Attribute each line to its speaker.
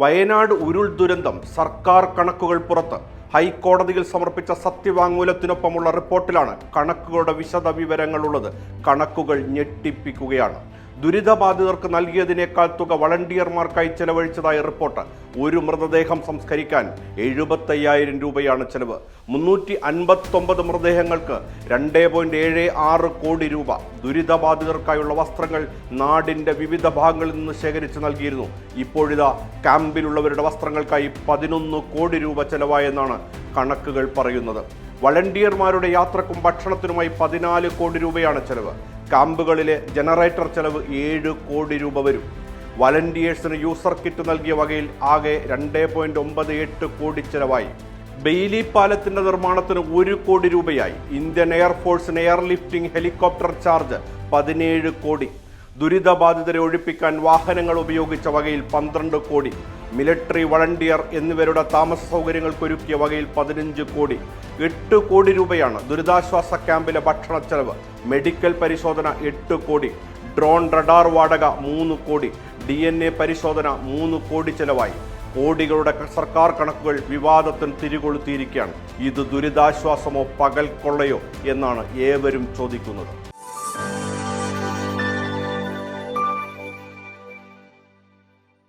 Speaker 1: വയനാട് ഉരുൾ ദുരന്തം സർക്കാർ കണക്കുകൾ പുറത്ത്. ഹൈക്കോടതിയിൽ സമർപ്പിച്ച സത്യവാങ്മൂലത്തിനൊപ്പമുള്ള റിപ്പോർട്ടിലാണ് കണക്കുകളുടെ വിശദ വിവരങ്ങളുള്ളത് കണക്കുകൾ ഞെട്ടിപ്പിക്കുകയാണ്. ദുരിതബാധിതർക്ക് നൽകിയതിനേക്കാൾ തുക വളണ്ടിയർമാർക്കായി ചെലവഴിച്ചതായി റിപ്പോർട്ട്. ഒരു മൃതദേഹം സംസ്കരിക്കാൻ എഴുപത്തയ്യായിരം രൂപയാണ് ചെലവ്. മുന്നൂറ്റി അൻപത്തൊമ്പത് മൃതദേഹങ്ങൾക്ക് രണ്ട് പോയിന്റ് ഏഴ് ആറ് കോടി രൂപ. ദുരിതബാധിതർക്കായുള്ള വസ്ത്രങ്ങൾ നാടിന്റെ വിവിധ ഭാഗങ്ങളിൽ നിന്ന് ശേഖരിച്ച് നൽകിയിരുന്നു. ഇപ്പോഴിതാ ക്യാമ്പിലുള്ളവരുടെ വസ്ത്രങ്ങൾക്കായി പതിനൊന്ന് കോടി രൂപ ചെലവായെന്നാണ് കണക്കുകൾ പറയുന്നത്. വളണ്ടിയർമാരുടെ യാത്രക്കും ഭക്ഷണത്തിനുമായി പതിനാല് കോടി രൂപയാണ് ചെലവ്. ക്യാമ്പുകളിലെ ജനറേറ്റർ ചെലവ് ഏഴ് കോടി രൂപ വരും. വളണ്ടിയേഴ്സിന് യൂസർ കിറ്റ് നൽകിയ വകയിൽ ആകെ രണ്ട് പോയിന്റ് ഒമ്പത് എട്ട് കോടി ചെലവായി. ബെയിലി പാലത്തിന്റെ നിർമ്മാണത്തിന് ഒരു കോടി രൂപയായി. ഇന്ത്യൻ എയർഫോഴ്സിന് എയർ ലിഫ്റ്റിംഗ് ഹെലികോപ്റ്റർ ചാർജ് പതിനേഴ് കോടി. ദുരിതബാധിതരെ ഒഴിപ്പിക്കാൻ വാഹനങ്ങൾ ഉപയോഗിച്ച വകയിൽ പന്ത്രണ്ട് കോടി. മിലിറ്ററി വളണ്ടിയർ എന്നിവരുടെ താമസ സൗകര്യങ്ങൾക്കൊരുക്കിയ വകയിൽ പതിനഞ്ച് കോടി എട്ട് കോടി രൂപയാണ് ദുരിതാശ്വാസ ക്യാമ്പിലെ ഭക്ഷണ ചെലവ്. മെഡിക്കൽ പരിശോധന എട്ട് കോടി ഡ്രോൺ റഡാർ വാടക മൂന്ന് കോടി ഡി എൻ എ പരിശോധന മൂന്ന് കോടി ചെലവായി. കോടികളുടെ സർക്കാർ കണക്കുകൾ വിവാദത്തിന് തിരികൊളുത്തിയിരിക്കുകയാണ്. ഇത് ദുരിതാശ്വാസമോ പകൽ കൊള്ളയോ എന്നാണ് ഏവരും ചോദിക്കുന്നത്.